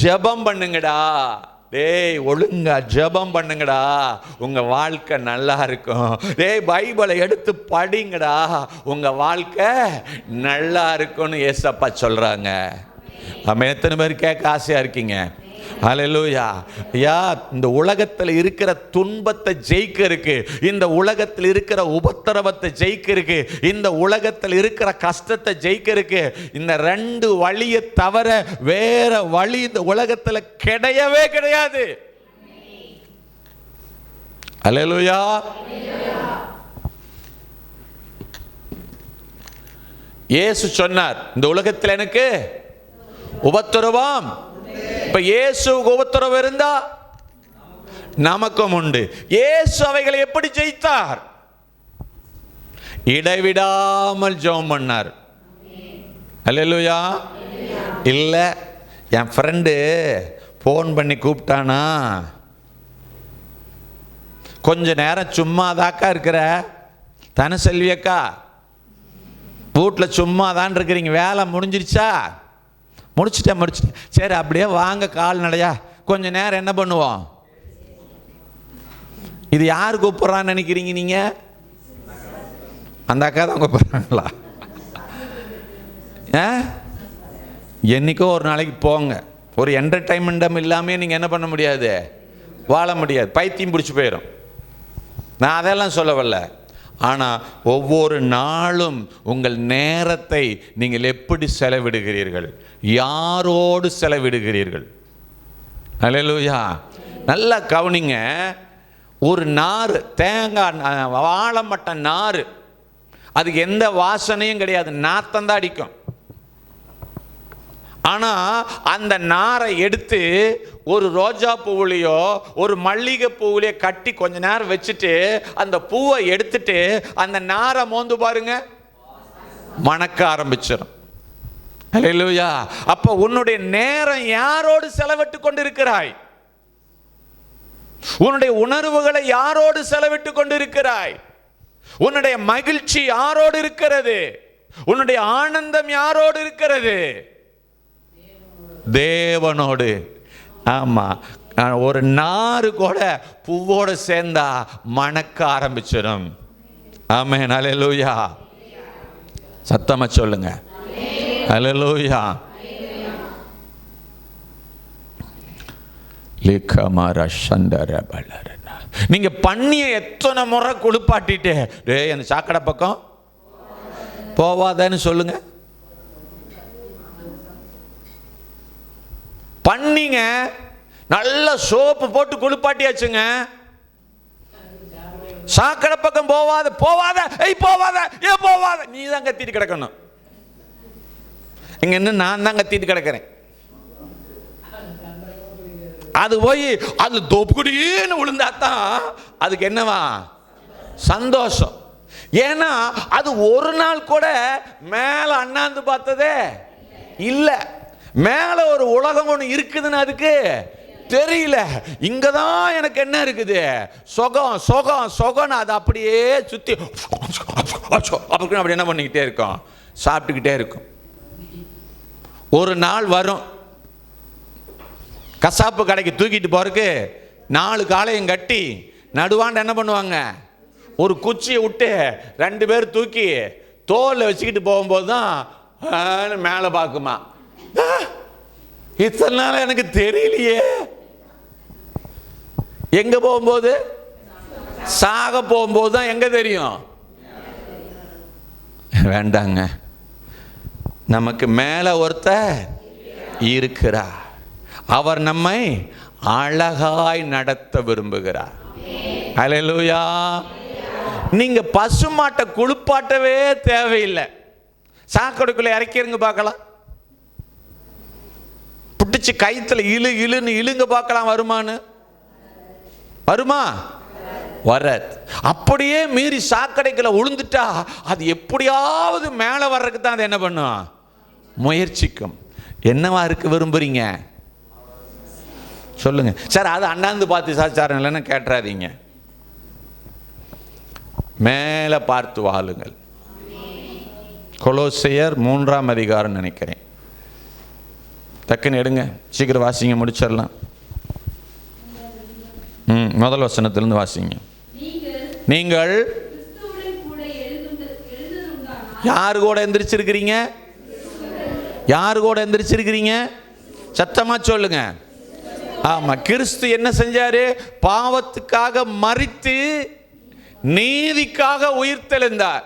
ஜெபம் பண்ணுங்கடா. டேய் ஒழுங்கா ஜெபம் பண்ணுங்கடா. உங்கள் வாழ்க்கை நல்லா இருக்கும். டேய் பைபிளை எடுத்து படிங்கடா. உங்கள் வாழ்க்கை நல்லா இருக்கும்னு ஏசப்பா சொல்கிறாங்க நம்ம எத்தனை பேர் கேட்க ஆசையாக இருக்கீங்க? அலலூயா ஐயா இந்த உலகத்தில் இருக்கிற துன்பத்தை ஜெயிக்க இருக்கு இந்த உலகத்தில் இருக்கிற உபத்திரவத்தை ஜெயிக்க இருக்கு இந்த உலகத்தில் இருக்கிற கஷ்டத்தை ஜெயிக்க இருக்கு இந்த ரெண்டு வழியை தவிர வேற வழி இந்த உலகத்தில் கிடையவே கிடையாது. அலலூயா இயேசு சொன்னார் இந்த உலகத்தில் எனக்கு உபத்திரவம். இப்போ இயேசுக்கு உபத்திரவு இருந்தா? நமக்கும் உண்டு. இயேசு அவைகளை எப்படி ஜெயித்தார்? இடைவிடாமல் ஜெபம் பண்ணார். அல்லா இல்லை என் ஃப்ரெண்டு ஃபோன் பண்ணி கூப்பிட்டானா? கொஞ்ச நேரம் சும்மா தாக்கா இருக்கிற? தன செல்வியக்கா வீட்டில் சும்மா தான் இருக்கிறீங்க. வேலை முடிஞ்சிருச்சா? முடிச்சிட்டேன் முடிச்சிட்டேன். சரி அப்படியே வாங்க கால்நடையா கொஞ்சம் நேரம் என்ன பண்ணுவோம்? இது யார் கூப்பிட்றான்னு நினைக்கிறீங்க நீங்கள் அந்த அக்கா தான் கூப்பிட்றாங்களா? ஆ? என்றைக்கோ ஒரு நாளைக்கு போங்க. ஒரு என்டர்டைன்மெண்ட்டம் இல்லாமல் நீங்கள் என்ன பண்ண முடியாது? வாழ முடியாது. பைத்தியம் பிடிச்சி போயிடும் நான் அதெல்லாம் சொல்ல வரல ஆனால் ஒவ்வொரு நாளும் உங்கள் நேரத்தை நீங்கள் எப்படி செலவிடுகிறீர்கள்? யாரோடு செலவிடுகிறீர்கள்? அலையலூயா. நல்லா கவனிங்க. ஒரு நார் தேங்காய் வாழைமட்ட நார் அதுக்கு எந்த வாசனையும் கிடையாது. நாத்தந்தான் அடிக்கும். ஆனால் அந்த நாரை எடுத்து ஒரு ரோஜா பூவுலையோ ஒரு மல்லிகை பூவுலையோ கட்டி கொஞ்ச நேரம் வச்சுட்டு அந்த பூவை எடுத்துட்டு அந்த நாரை மோந்து பாருங்க. மணக்க ஆரம்பிச்சிடும் அல்லேலூயா அப்போ உன்னுடைய நேரம் யாரோடு செலவிட்டு கொண்டிருக்கிறாய்? உன்னுடைய உணர்வுகளை யாரோடு செலவிட்டு கொண்டிருக்கிறாய்? உன்னுடைய மகிழ்ச்சி யாரோடு இருக்கிறது? உன்னுடைய ஆனந்தம் யாரோடு இருக்கிறது? தேவனோடு. ஆமாம் ஒரு நாறு கூட பூவோடு சேர்ந்தா மணக்க ஆரம்பிச்சிடும். ஆமே அல்லேலூயா சத்தமாக சொல்லுங்க. அலலூயா லிக்கமர சந்தர பலரனா. நீங்க பண்ணிய எத்தனை முறை குளிப்பாட்டிட்டு டேய் அந்த சாக்கடை பக்கம் போவாதன்னு சொல்லுங்க. பண்ணிங்க. நல்ல சோப்பு போட்டு குளிப்பாட்டியாச்சுங்க. சாக்கடை பக்கம் போவாத போவாத ஏய் போவாத ஏ போவாத. நீ தான் கத்திட்டு கிடக்கணும். இங்க என்ன நான் தான் கத்திட்டு கிடக்கிறேன். அது போய் அது தொப்புக்குடின்னு விழுந்தாத்தான் அதுக்கு என்னவா? சந்தோஷம். ஏன்னா அது ஒரு நாள் கூட மேல அண்ணாந்து பார்த்ததே இல்லை. மேலே ஒரு உலகம் ஒன்று இருக்குதுன்னு அதுக்கு தெரியல. இங்க தான் எனக்கு என்ன இருக்குது? சுகம் சுகம் சுகம்னு அது அப்படியே சுத்தி அப்படி அப்படி என்ன பண்ணிக்கிட்டே இருக்கும்? சாப்பிட்டுக்கிட்டே இருக்கும். ஒரு நாள் வரும். கசாப்பு கடைக்கு தூக்கிட்டு போறதுக்கு நாலு காலையும் கட்டி நடுவாண்டு என்ன பண்ணுவாங்க? ஒரு குச்சியை விட்டு ரெண்டு பேர் தூக்கி தோலில் வச்சுக்கிட்டு போகும்போது தான் மேலே பார்க்குமா இத்தனை நாள் எனக்கு தெரியலையே. எங்க போகும்போது? சாக போகும்போது தான் எங்க தெரியும்? வேண்டாங்க. நமக்கு மேலே ஒருத்தர் இருக்கிறார். அவர் நம்மை அழகாய் நடத்த விரும்புகிறார். அலையலூயா நீங்க பசுமாட்டை குளிப்பாட்டவே தேவையில்லை. சாக்கடைக்குள்ள இறக்கிருங்க பார்க்கலாம். பிடிச்சு கைத்தில் இழு இழுன்னு இழுங்க பார்க்கலாம் வருமான்னு. வருமா? வராது. அப்படியே மீறி சாக்கடைக்குள்ள உளுந்துட்டா அது எப்படியாவது மேலே வர்றதுக்கு தான் அது என்ன பண்ணும்? முயற்சிக்கும். என்னவா இருக்க விரும்புறீங்க? சொல்லுங்க. சார் அது அண்ணாந்து பார்த்து சாச்சாரம் இல்லைன்னு கேட்டுறாதீங்க. மேலே பார்த்து வாழுங்கள். கொலோசையர் மூன்றாம் அதிகாரம் நினைக்கிறேன். டக்குன்னு எடுங்க. சீக்கிரம் வாசிங்க முடிச்சிடலாம். ம் முதல் வசனத்திலிருந்து வாசிங்க. நீங்கள் யார் கூட எந்திரிச்சிருக்கிறீங்க? யார் கூட எந்திரிச்சிருக்கிறீங்க? சத்தமா சொல்லுங்க. ஆமா கிறிஸ்து என்ன செஞ்சாரு? பாவத்துக்காக மறித்து நீதிக்காக உயிர்த்தெழுந்தார்.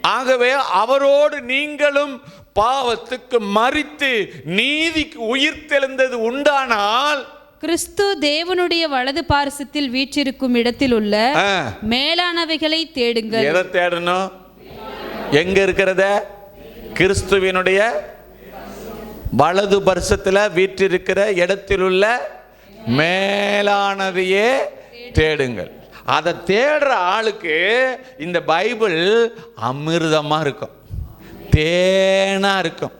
ஆகவே அவரோடு நீங்களும் பாவத்துக்கு மறித்து நீதிக்கு உயிர்த்தெழுந்தது உண்டானால் கிறிஸ்து தேவனுடைய வலது பாரசத்தில் வீற்றிருக்கும் இடத்தில் உள்ள மேலானவைகளை தேடுங்கள். எதை தேடணும்? எங்க இருக்கிறத? கிறிஸ்துவினுடைய வலது பரிசத்தில் வீற்றிருக்கிற இடத்தில் உள்ள மேலானதையே தேடுங்கள். அதை தேடுற ஆளுக்கு இந்த பைபிள் அமிர்தமா இருக்கும். தேனா இருக்கும்.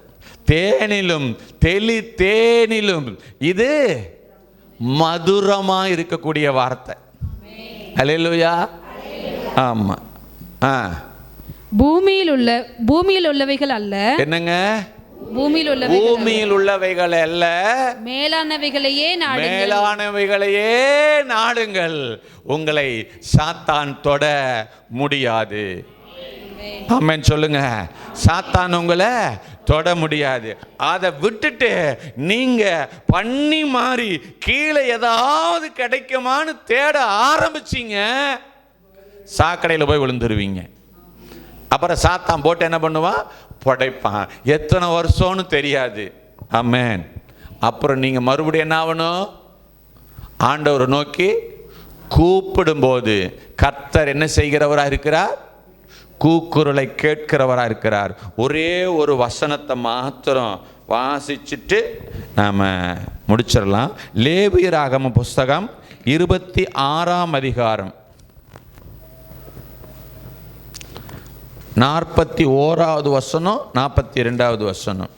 தேனிலும் தெளி தேனிலும். இது மதுரமா இருக்கக்கூடிய வார்த்தை. அல்லேலூயா. ஆமா. ஆ. பூமியில் உள்ள பூமியில் உள்ளவைகள் அல்ல. என்னங்க? பூமியில் உள்ளவைகள் பூமியில் உள்ளவைகள் அல்ல. மேலானவைகளையே நாடுங்கள். மேலானவைகளையே நாடுங்கள். உங்களை சாத்தான் தொட முடியாது. ஆமேன்னு சொல்லுங்க. சாத்தான் உங்களை தொட முடியாது. அதை விட்டுட்டு நீங்க பண்ணி மாறி கீழே ஏதாவது கிடைக்குமான்னு தேட ஆரம்பிச்சீங்க சாக்கடையில் போய் விழுந்துருவீங்க. அப்புறம் சாத்தான் போட்டு என்ன பண்ணுவான் புடைப்பான் எத்தனை வருஷம்னு தெரியாது. ஆமேன். அப்புறம் நீங்கள் மறுபடியும் என்ன ஆகணும்? ஆண்டவரை நோக்கி கூப்பிடும்போது கர்த்தர் என்ன செய்கிறவராக இருக்கிறார்? கூக்குரலை கேட்கிறவராக இருக்கிறார். ஒரே ஒரு வசனத்தை மாத்திரம் வாசிச்சுட்டு நாம் முடிச்சிடலாம். லேவியராகம புஸ்தகம் இருபத்தி ஆறாம் அதிகாரம். நாற்பத்தி ஓராவது வசனம் நாற்பத்தி ரெண்டாவது வசனம்.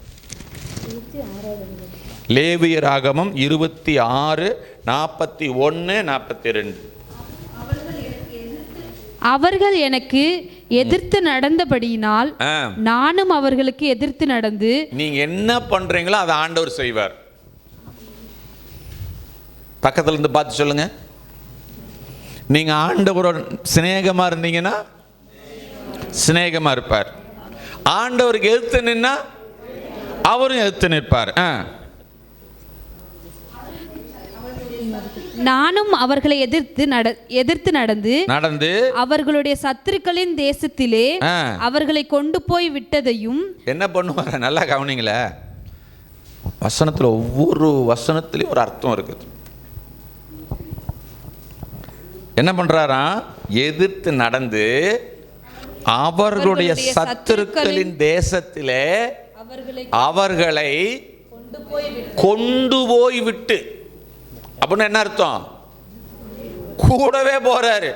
லேவியராகமம் இருபத்தி ஆறு நாற்பத்தி ஒன்று நாற்பத்தி ரெண்டு அவர்கள் எனக்கு எதிர்த்து நடந்தபடியினால் நானும் அவர்களுக்கு எதிர்த்து நடந்து நீங்க என்ன பண்றீங்களோ அதை ஆண்டவர் செய்வார். பக்கத்துல இருந்து பார்த்து சொல்லுங்க. நீங்க ஆண்டவரோட சிநேகமா இருந்தீங்கன்னா சிநேகமா இருப்பார். ஆண்டவருக்கு எதிர்த்து நின்னா அவரும் எதிர்த்து நிற்பார். ஆ. நானும் அவர்களை எதிர்த்து நட எதிர்த்து நடந்து நடந்து அவர்களுடைய சத்துருக்களின் தேசத்திலே. அவர்களை கொண்டு போய் விட்டதையும் என்ன பண்ணுவார் நல்லா கவனிங்களே. வசனத்துல ஒவ்வொரு வசனத்திலையும் ஒரு அர்த்தம் இருக்குது. என்ன பண்றாராம் எதிர்த்து நடந்து அவர்களுடைய சத்துருக்களின் தேசத்திலே அவர்களை கொண்டு போய் விட்டு. அப்படின்னு என்ன அர்த்தம்? கூடவே போறாரு.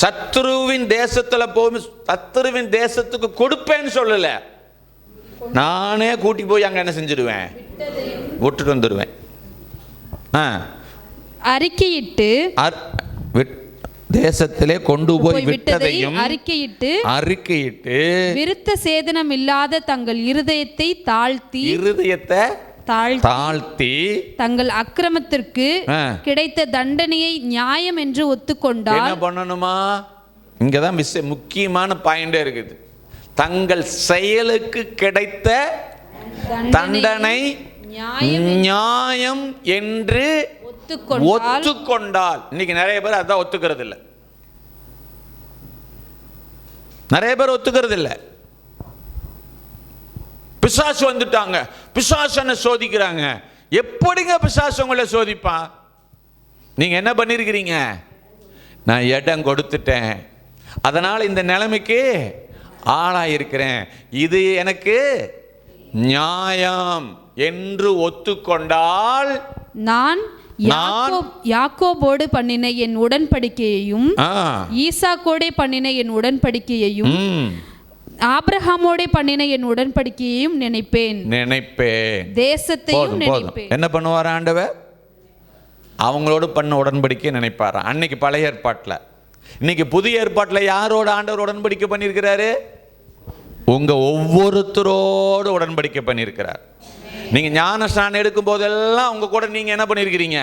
சத்ருவின் தேசத்துல போய் சத்ருவின் தேசத்துக்கு கொடுப்பேன்னு சொல்லல. நானே கூட்டி போய் அங்க என்ன செஞ்சிடுவேன்? விட்டுட்டு வந்துடுவேன். ஆ. அறிக்கையிட்டு தேசத்திலே கொண்டு போய் போய் விட்டதை விட்டதையும் அறிக்கையிட்டு அறிக்கையிட்டு விருத்த சேதனம் இல்லாத தங்கள் இருதயத்தை தாழ்த்தி இருதயத்தை தாழ்த்தி தங்கள் அக்கிரமத்திற்கு. கிடைத்த தண்டனையை நியாயம் என்று ஒத்துக்கொண்டால் என்ன பண்ணணுமா? இங்கே தான் மிஸ் முக்கியமான பாயிண்டே இருக்குது. தங்கள் செயலுக்கு கிடைத்த தண்டனை நியாயம் என்று ஒத்துக்கொண்டால் ஒத்துக்கொண்டால். இன்னைக்கு நிறைய பேர் அதான் ஒத்துக்கிறது இல்லை நிறைய பேர் ஒத்துக்கிறது இல்லை பிசாசு வந்துட்டாங்க. பிசாசனை சோதிக்கிறாங்க. எப்படிங்க பிசாசு உங்களை சோதிப்பான் நீங்க என்ன பண்ணிருக்கிறீங்க? நான் இடம் கொடுத்துட்டேன். அதனால் இந்த நிலைமைக்கு ஆளாயிருக்கிறேன். இது எனக்கு நியாயம் என்று ஒத்துக்கொண்டால் நான் நான் யாக்கோப் யாக்கோபோடு பண்ணின என் உடன்படிக்கையையும் ஈசாக்கோடே பண்ணின என் உடன்படிக்கையையும் ஆபிரகாமோடே பண்ணின என் உடன்படிக்கையையும் நினைப்பேன். நினைப்பேன். தேசத்தையும் நினைப்பேன். என்ன பண்ணுவார் ஆண்டவர்? அவங்களோடு பண்ண உடன்படிக்கை நினைப்பாராம். அன்னைக்கு பழைய ஏற்பாட்டில். இன்னைக்கு புதிய ஏற்பாட்டில் யாரோட ஆண்டவர் உடன்படிக்கை பண்ணியிருக்கிறாரு? உங்க ஒவ்வொருத்தரோடு உடன்படிக்கை பண்ணியிருக்கிறார். நீங்க ஞான ஸ்நானம் எடுக்கும் போதெல்லாம் உங்க கூட நீங்க என்ன பண்ணிருக்கிறீங்க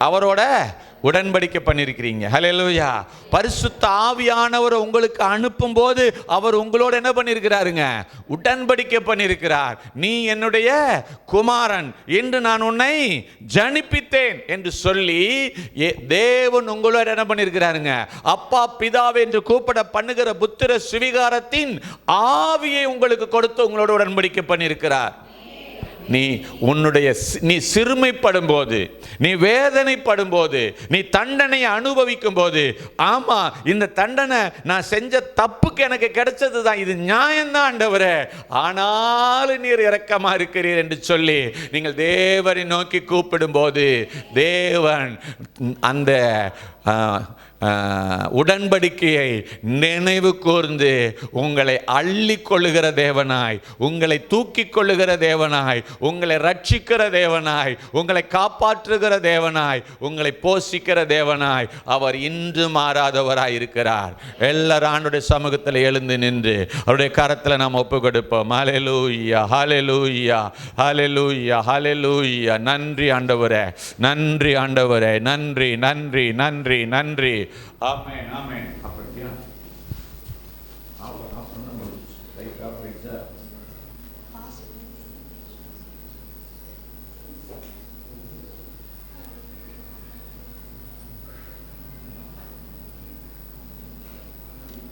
அவரோட உடன்படிக்கை பண்ணியிருக்கிறீங்க ஹலெலுயா பரிசுத்த ஆவியானவர் உங்களுக்கு அனுப்பும் போது அவர் உங்களோட என்ன பண்ணியிருக்கிறாருங்க உடன்படிக்கை பண்ணியிருக்கிறார் நீ என்னுடைய குமாரன் என்று நான் உன்னை ஜனிப்பித்தேன் என்று சொல்லி ஏ- தேவன் உங்களோட என்ன பண்ணியிருக்கிறாருங்க அப்பா பிதாவை என்று கூப்பிட பண்ணுகிற புத்திர சுவிகாரத்தின் ஆவியை உங்களுக்கு கொடுத்து உங்களோட உடன்படிக்கை பண்ணியிருக்கிறார் நீ உன்னுடைய சி- நீ சிறுமைப்படும் போது நீ வேதனைப்படும் போது நீ தண்டனையை அனுபவிக்கும் போது ஆமாம் இந்த தண்டனை நான் செஞ்ச தப்புக்கு எனக்கு கிடைச்சது தான் இது நியாயம்தான் ஆண்டவரே. ஆனாலும் நீர் இறக்கமாக இருக்கிறீர் என்று சொல்லி நீங்கள் தேவரை நோக்கி கூப்பிடும்போது தேவன் அந்த உடன்படிக்கையை நினைவு கூர்ந்து உங்களை அள்ளி கொள்ளுகிற தேவனாய் உங்களை தூக்கி கொள்ளுகிற தேவனாய் உங்களை ரட்சிக்கிற தேவனாய் உங்களை காப்பாற்றுகிற தேவனாய் உங்களை போஷிக்கிற தேவனாய் அவர் இன்று மாறாதவராய் இருக்கிறார். எல்லாரும் ஆண்டுடைய சமூகத்தில் எழுந்து நின்று அவருடைய கரத்தில் நாம் ஒப்பு கொடுப்போம். ஹலெலூயா ஹலெலூயா ஹலெலூயா ஹலெலூயா நன்றி ஆண்டவரே நன்றி ஆண்டவரே நன்றி நன்றி நன்றி. நன்றி. ஆமேன் ஆமேன்.